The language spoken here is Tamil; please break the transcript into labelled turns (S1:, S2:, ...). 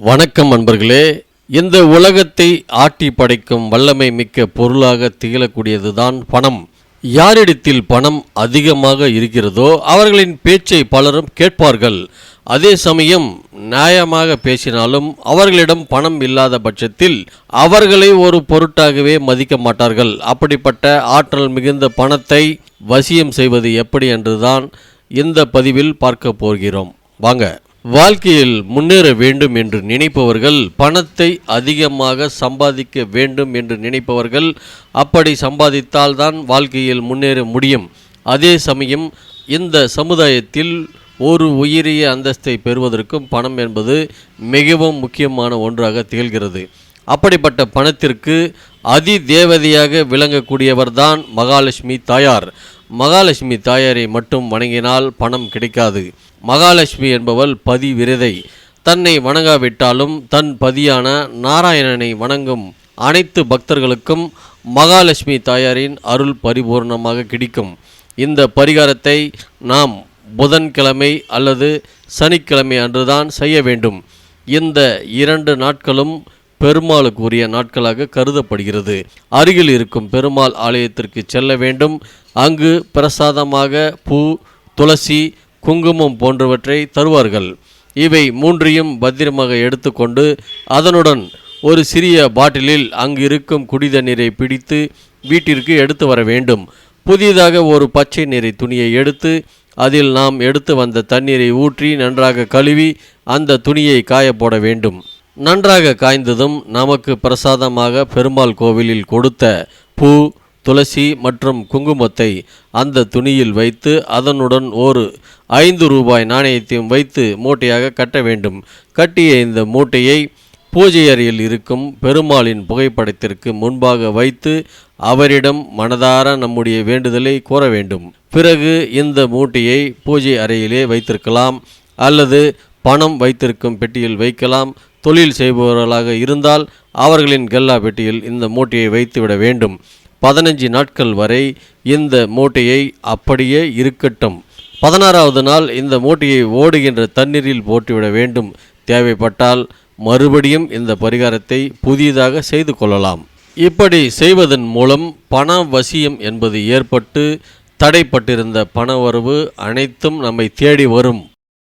S1: வணக்கம் அன்பர்களே இந்த உலகத்தை ஆட்டி படைக்கும் வல்லமை மிக்க பொருளாக திகழக்கூடியதுதான் பணம். யாரிடத்தில் பணம் அதிகமாக இருக்கிறதோ அவர்களின் பேச்சை பலரும் கேட்பார்கள். அதே சமயம் நியாயமாக பேசினாலும் அவர்களிடம் பணம் இல்லாத பட்சத்தில் அவர்களை ஒரு பொருட்டாகவே மதிக்க மாட்டார்கள். அப்படிப்பட்ட ஆற்றல் மிகுந்த பணத்தை வசியம் செய்வது எப்படி என்றுதான் இந்த பதிவில் பார்க்க போகிறோம். வாங்க. வாழ்க்கையில் முன்னேற வேண்டும் என்று நினைப்பவர்கள் பணத்தை அதிகமாக சம்பாதிக்க வேண்டும் என்று நினைப்பவர்கள் அப்படி சம்பாதித்தால்தான் வாழ்க்கையில் முன்னேற முடியும். அதே சமயம் இந்த சமுதாயத்தில் ஒரு உயரிய அந்தஸ்தை பெறுவதற்கும் பணம் என்பது மிகவும் முக்கியமான ஒன்றாக திகழ்கிறது. அப்படிப்பட்ட பணத்திற்கு அதி தேவதையாக விளங்கக்கூடியவர்தான் மகாலட்சுமி தாயார். மகாலட்சுமி தாயாரை மட்டும் வணங்கினால் பணம் கிடைக்காது. மகாலட்சுமி என்பவள் பதி விரதை தன்னை வணங்காவிட்டாலும் தன் பதியான நாராயணனை வணங்கும் அனைத்து பக்தர்களுக்கும் மகாலட்சுமி தாயாரின் அருள் பரிபூர்ணமாக கிடைக்கும். இந்த பரிகாரத்தை நாம் புதன்கிழமை அல்லது சனிக்கிழமை அன்றுதான் செய்ய வேண்டும். இந்த இரண்டு நாட்களும் பெருமாளுக்கு உரிய நாட்களாக கருதப்படுகிறது. அருகில் இருக்கும் பெருமாள் ஆலயத்திற்கு செல்ல வேண்டும். அங்கு பிரசாதமாக பூ துளசி குங்குமம் போன்றவற்றை தருவார்கள். இவை மூன்றையும் பத்திரமாக எடுத்துக்கொண்டு அதனுடன் ஒரு சிறிய பாட்டிலில் அங்கு இருக்கும் குடித நீரை பிடித்து வீட்டிற்கு எடுத்து வர வேண்டும். புதிதாக ஒரு பச்சை நிறை துணியை எடுத்து அதில் நாம் எடுத்து வந்த தண்ணீரை ஊற்றி நன்றாக கழுவி அந்த துணியை காயப்போட வேண்டும். நன்றாக காய்ந்ததும் நமக்கு பிரசாதமாக பெருமாள் கோவிலில் கொடுத்த பூ துளசி மற்றும் குங்குமத்தை அந்த துணியில் வைத்து அதனுடன் ஒரு ஐந்து ரூபாய் நாணயத்தையும் வைத்து மூட்டையாக கட்ட வேண்டும். கட்டிய இந்த மூட்டையை பூஜை அறையில் இருக்கும் பெருமாளின் புகைப்படத்திற்கு முன்பாக வைத்து அவரிடம் மனதார நம்முடைய வேண்டுதலை கூற வேண்டும். பிறகு இந்த மூட்டையை பூஜை அறையிலே வைத்திருக்கலாம் அல்லது பணம் வைத்திருக்கும் பெட்டியில் வைக்கலாம். தொழில் செய்பவர்களாக இருந்தால் அவர்களின் கல்லா பெட்டியில் இந்த மூட்டையை வைத்துவிட வேண்டும். பதினஞ்சு நாட்கள் வரை இந்த மூட்டையை அப்படியே இருக்கட்டும். பதினாறாவது நாள் இந்த மூட்டையை ஓடுகின்ற தண்ணீரில் போட்டுவிட வேண்டும். தேவைப்பட்டால் மறுபடியும் இந்த பரிகாரத்தை புதியதாக செய்து கொள்ளலாம். இப்படி செய்வதன் மூலம் பண வசியம் என்பது ஏற்பட்டு தடைப்பட்டிருந்த பணவரவு அனைத்தும் நம்மை தேடி வரும்.